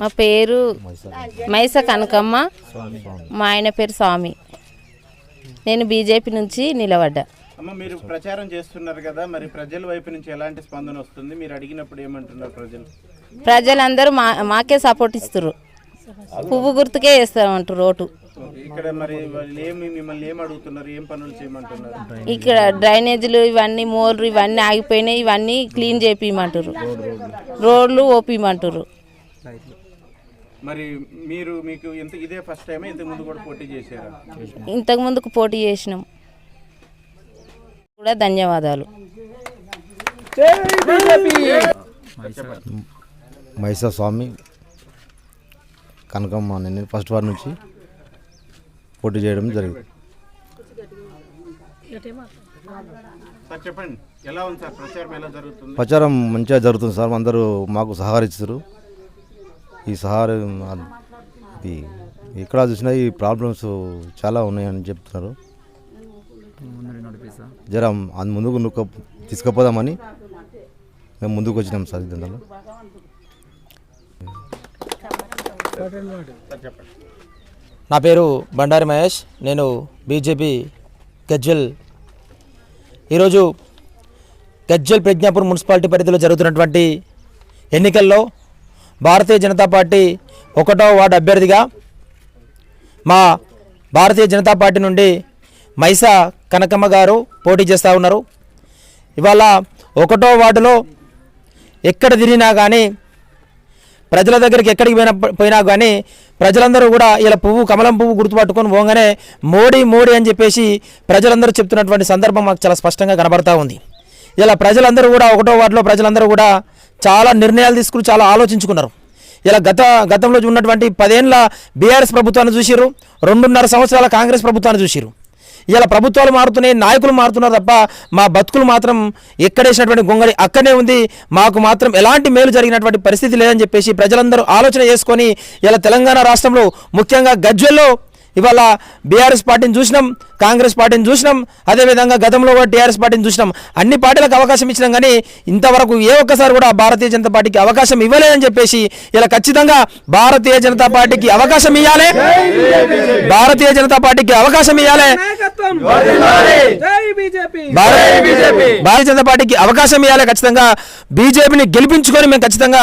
మా పేరు మైస కనకమ్మ. మా ఆయన పేరు స్వామి. నేను బీజేపీ నుంచి నిలబడ్డా. అమ్మ మీరు ప్రచారం చేస్తున్నారు కదా మరి ప్రజల వైపు నుంచి ఎలాంటి స్పందన వస్తుంది? మీరు అడిగినప్పుడు ఏమంటున్నారు ప్రజలు? ప్రజలందరూ మా మాకే సపోర్ట్ ఇస్తారు పువ్వు గుర్తుకే వేస్తామంటారు ఓటు ఇక్కడ మరి ఏమి మిమ్మల్ని ఏం అడుగుతున్నారు? ఏం పనులు చేయమంటున్నారు? ఇక్కడ డ్రైనేజీలు ఇవన్నీ మోర్లు ఇవన్నీ ఆగిపోయినాయి ఇవన్నీ క్లీన్ చేపియమంటారు రోడ్లు ఓపియమంటారు మరి మీరు మీకు ఇంత ఇదే ఫస్ట్ టైం ఇంతకు ముందు కూడా పోటీ చేశారా? ఇంతకు ముందుకు పోటీ చేసినాం. కూడా ధన్యవాదాలు. మైసా స్వామి కనకమ్మ నేను ఫస్ట్ వారి నుంచి పోటీ చేయడం జరిగింది. సార్ చెప్పండి. ఎలా ఉంది సార్? ప్రచారం ఎలా జరుగుతుంది? ప్రచారం మంచిగా జరుగుతుంది సార్. అందరూ మాకు సహకరిస్తారు. ఈ సహారం ఇది ఎక్కడ చూసినా ఈ ప్రాబ్లమ్స్ చాలా ఉన్నాయని చెప్తున్నారు. జర అందు ముందుకు నువ్వు తీసుకుపోదామని మేము ముందుకు వచ్చినాం సార్ దాంట్లో నా పేరు బండారి మహేష్. నేను బీజేపీ గజ్వెల్ ఈరోజు గజ్వెల్ ప్రజ్ఞాపూర్ మున్సిపాలిటీ పరిధిలో జరుగుతున్నటువంటి ఎన్నికల్లో భారతీయ జనతా పార్టీ ఒకటో వార్డు అభ్యర్థిగా మా భారతీయ జనతా పార్టీ నుండి మైసా కనకమ్మ గారు పోటీ చేస్తూ ఉన్నారు. ఇవాళ ఒకటో వార్డులో ఎక్కడ తిరిగినా కానీ ప్రజల దగ్గరికి ఎక్కడికి పోయినా పోయినా కానీ ప్రజలందరూ కూడా ఇలా పువ్వు కమలం పువ్వు గుర్తుపట్టుకొని పోగానే మోడీ మోడీ అని చెప్పేసి ప్రజలందరూ చెప్తున్నటువంటి సందర్భం మాకు చాలా స్పష్టంగా కనబడతా ఉంది. ఇలా ప్రజలందరూ కూడా ఒకటో వార్డులో ప్రజలందరూ కూడా చాలా నిర్ణయాలు తీసుకుని చాలా ఆలోచించుకున్నారు. ఇలా గత గతంలో ఉన్నటువంటి పదేళ్ళ బీఆర్ఎస్ ప్రభుత్వాన్ని చూసిరు రెండున్నర సంవత్సరాల కాంగ్రెస్ ప్రభుత్వాన్ని చూసిరు ఇలా ప్రభుత్వాలు మారుతున్నాయి నాయకులు మారుతున్నారు తప్ప మా బతుకులు మాత్రం ఎక్కడేసినటువంటి గొంగడి అక్కడే ఉంది. మాకు మాత్రం ఎలాంటి మేలు జరిగినటువంటి పరిస్థితి లేదని చెప్పేసి ప్రజలందరూ ఆలోచన చేసుకొని ఇలా తెలంగాణ రాష్ట్రంలో ముఖ్యంగా గజ్వెల్లో ఇవాళ బీఆర్ఎస్ పార్టీని చూసినాం కాంగ్రెస్ పార్టీని చూసినాం అదేవిధంగా గతంలో కూడా టీఆర్ఎస్ పార్టీని చూసినాం. అన్ని పార్టీలకు అవకాశం ఇచ్చినాం కానీ ఇంతవరకు ఏ ఒక్కసారి కూడా భారతీయ జనతా పార్టీకి అవకాశం ఇవ్వలేదని చెప్పేసి ఇలా ఖచ్చితంగా భారతీయ జనతా పార్టీకి అవకాశం ఇవ్వాలి భారతీయ జనతా పార్టీకి అవకాశం ఇవ్వాలి భారతీయ జనతా పార్టీకి అవకాశం ఇవ్వాలి ఖచ్చితంగా. బీజేపీని గెలిపించుకొని మేము ఖచ్చితంగా